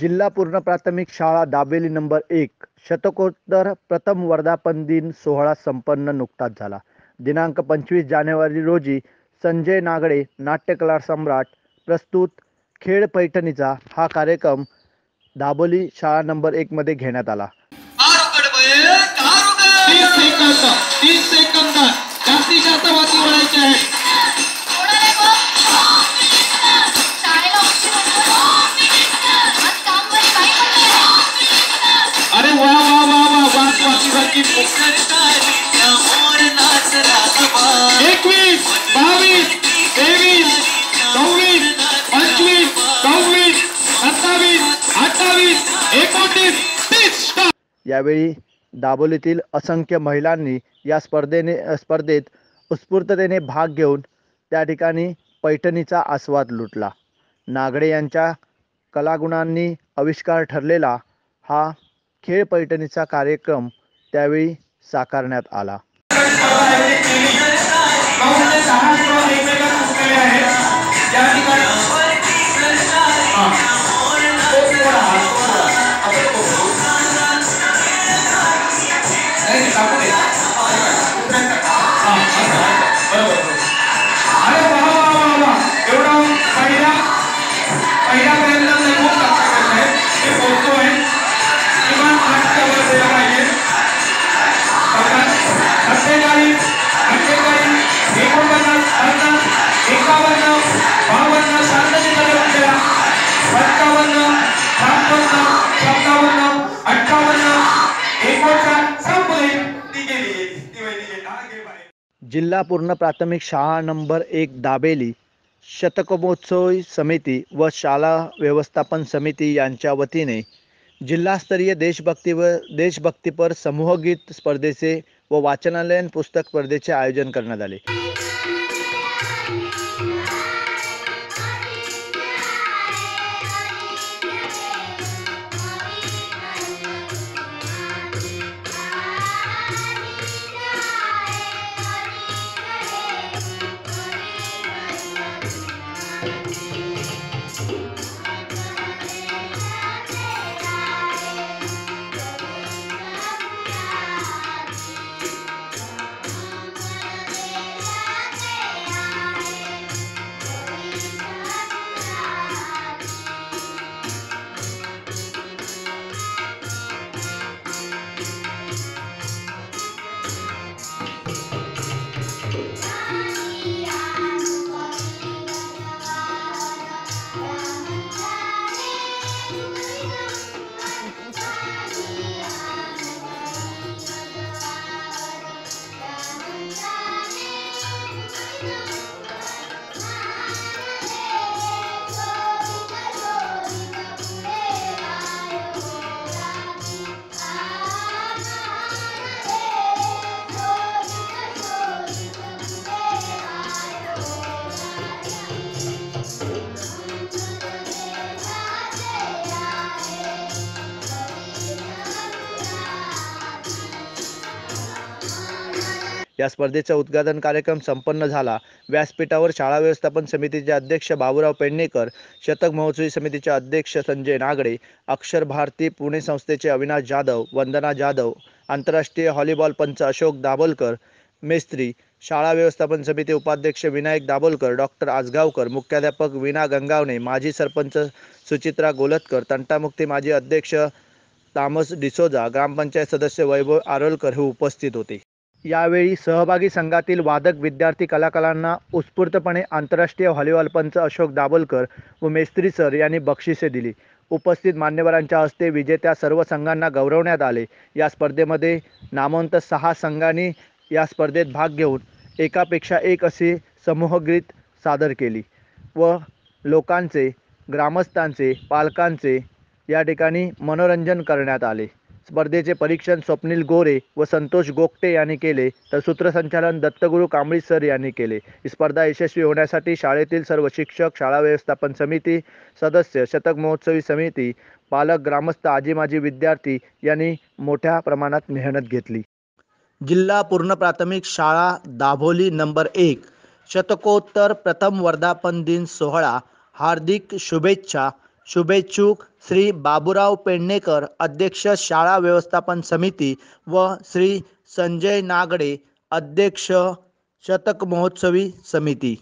जिल्हा पूर्ण प्राथमिक शाळा दाबेली नंबर एक शतकोत्तर प्रथम वर्धापन दिन सोहळा संपन्न नुकताच झाला. दिनांक पंचवीस जानेवारी रोजी संजय नागडे नाट्यकला सम्राट प्रस्तुत खेळ पैठणीचा हा कार्यक्रम दाबोली शाळा नंबर एक मध्ये घेण्यात आला. अरे वा वा वा वा एकवीस बावीस यावेळी दाबोलीतील असंख्य महिलांनी या स्पर्धेने स्पर्धेत उत्स्फूर्ततेने भाग घेऊन त्या ठिकाणी पैठणीचा आस्वाद लुटला. नागडे यांच्या कलागुणांनी आविष्कार ठरलेला हा खेळ पैठणीचा कार्यक्रम त्यावेळी साकारण्यात आला. あ、あり。जिल्हा पूर्ण प्राथमिक शाळा नंबर एक दाबेली शतकोत्सवी समिती व शाळा व्यवस्थापन समिती यांच्या वतीने जिल्हास्तरीय देशभक्ती व देशभक्तीपर समूहगीत स्पर्धेचे व वाचनालयन पुस्तक स्पर्धेचे आयोजन करण्यात आले. या स्पर्धेचा उद्घाटन कार्यक्रम संपन्न झाला. व्यासपीठावर शाळा व्यवस्थापन समितीचे अध्यक्ष बाबूराव पेडणेकर शतक महोत्सवी समितीचे अध्यक्ष संजय नागडे अक्षर भारती पुणे संस्थेचे अविनाश जाधव वंदना जाधव आंतरराष्ट्रीय हॉलीबॉल पंच अशोक दाभोलकर मेस्त्री शाळा व्यवस्थापन समिती उपाध्यक्ष विनायक दाभोलकर डॉक्टर आजगावकर मुख्याध्यापक विना गंगावणे माजी सरपंच सुचित्रा गोलतकर तंटामुक्ती माजी अध्यक्ष तामस डिसोजा ग्रामपंचायत सदस्य वैभव आरोलकर हे उपस्थित होते. यावेळी सहभागी संघातील वादक विद्यार्थी कलाकारांना उत्स्फूर्तपणे आंतरराष्ट्रीय व्हॉलीबॉल पंच अशोक दाभोलकर व मेस्त्री सर यांनी बक्षिसे दिली. उपस्थित मान्यवरांच्या हस्ते विजेत्या सर्व संघांना गौरवण्यात आले. या स्पर्धेमध्ये नामवंत सहा संघांनी या स्पर्धेत भाग घेऊन एकापेक्षा एक असे समूहगीत सादर केली व लोकांचे ग्रामस्थांचे पालकांचे या ठिकाणी मनोरंजन करण्यात आले. स्पर्धेचे परीक्षण स्वप्नील गोरे व संतोष गोगटे यांनी केले तर सूत्रसंचालन दत्तगुरू कांबळी सर यांनी केले. ही स्पर्धा यशस्वी होण्यासाठी शाळेतील सर्व शिक्षक शाळा व्यवस्थापन समिती सदस्य शतक महोत्सवी समिती पालक ग्रामस्थ आजी माजी विद्यार्थी यांनी मोठ्या प्रमाणात मेहनत घेतली. जिल्हा पूर्ण प्राथमिक शाळा दाभोली नंबर एक शतकोत्तर प्रथम वर्धापन दिन सोहळा हार्दिक शुभेच्छा शुभेच्छुक श्री बाबूराव पेडणेकर अध्यक्ष शाळा व्यवस्थापन समिती व श्री संजय नागडे अध्यक्ष शतक महोत्सवी समिती.